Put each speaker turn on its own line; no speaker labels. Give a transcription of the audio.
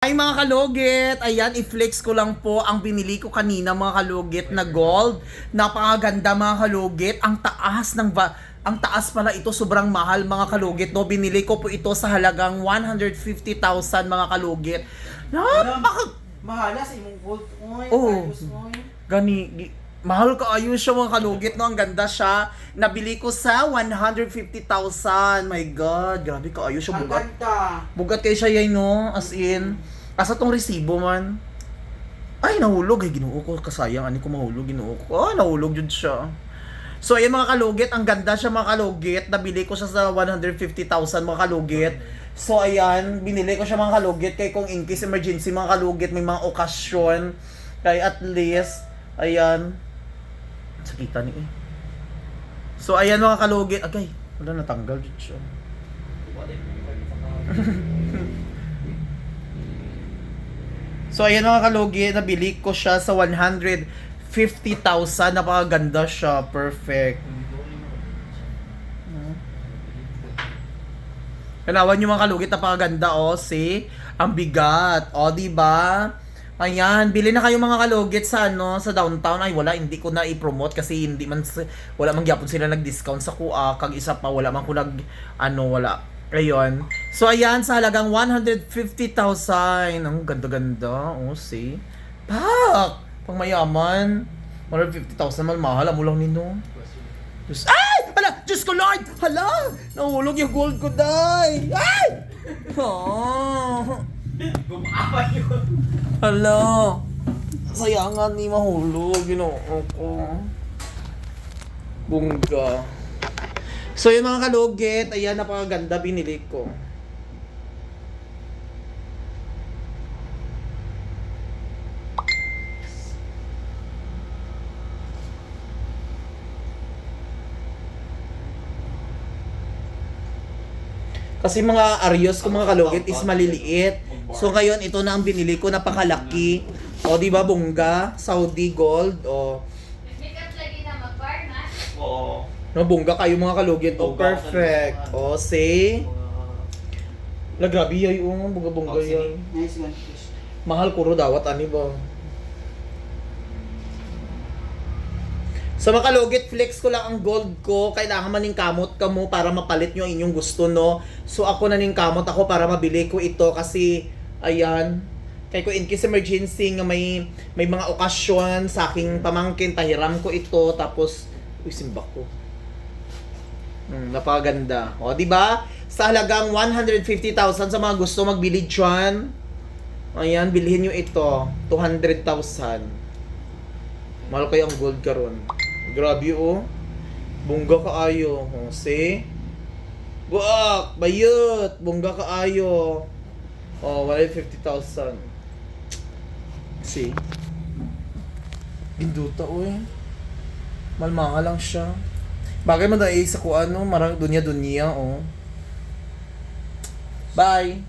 Ay mga kalugit, ayan, i-flex ko lang po ang binili ko kanina mga kalugit na gold. Napakaganda mga kalugit. Ang taas ng va- ang taas pala ito, sobrang mahal mga kalugit. No? Binili ko po ito sa halagang 150,000 mga kalugit. Napaka...
Mahala sa imong gold. Oy,
Oo.
oy.
Gani, gi- mahal ka ayun siya mga kalugit, no? Ang ganda siya. Nabili ko sa 150,000. My God, grabe ka ayun siya.
Ang
Bugat,
ganda.
bugat kay siya yan, no? As in, asa tong resibo man. Ay, nahulog. Ay, ginuo ko. Kasayang, ani ko mahulog. Ginuo ko. Ah, nahulog yun siya. So, ayan mga kalugit. Ang ganda siya mga kalugit. Nabili ko siya sa 150,000 mga kalugit. So, ayan. Binili ko siya mga kalugit. Kaya kung in case emergency mga kalugit, may mga okasyon. Kaya at least, ayan. Sakita ni eh. So, ayan mga kalugit. Agay, wala natanggal dyan siya. So ayan mga kalugi, nabili ko siya sa 150,000. Napakaganda siya. Perfect. Kanawan nyo mga kalugit, napakaganda oh. See? Ang bigat. O, di ba? Ayan, bili na kayo mga kalugit sa ano, sa downtown. Ay, wala, hindi ko na i-promote kasi hindi man, wala man gyapon sila nag-discount sa kuha. Kag isa pa, wala man ko nag, ano, wala. Ayun. So, ayan, sa halagang 150,000. Ang ganda-ganda. Oh, see? Pak! Pang mayaman. 150,000 man, mahal. Amo lang nino. Diyos, ay! Hala! Diyos ko, Lord! Hala! Nahulog yung gold ko, day! Ay! Oh.
Gumapa yun.
Hala! Sayangan ni mahulog, ginoo ko. Bungga. So yung mga kalugit, ayan, napakaganda binili ko. Kasi mga Arios ko mga kalugit is maliliit. So ngayon ito na ang binili ko napakalaki. O di ba bongga, Saudi gold o.
Oo.
no bongga kayo mga kalugit. O perfect. O say La grabe yay yung bongga bongga yan. Mahal kuro dawat ani ba? Sa mga kalugit, flex ko lang ang gold ko. Kailangan maning kamot ka mo para mapalit nyo inyong gusto, no? So ako naning kamot ako para mabili ko ito kasi, ayan, kaya ko in case emergency nga may may mga okasyon sa aking pamangkin, tahiram ko ito, tapos, uy, simba ko. Hmm, napakaganda. O, di ba? Sa halagang 150,000 sa mga gusto magbili dyan, ayan, bilhin nyo ito. 200,000. Mahal kayo ang gold karon. Grabe oh. Bungga kaayo. Oh, see? Buak! Bayot! Bungga kaayo. Oh, 150,000. See? Binduta oy. Malmanga lang siya. Bagay man dahil sa kuan no, marang dunya-dunya oh. Bye!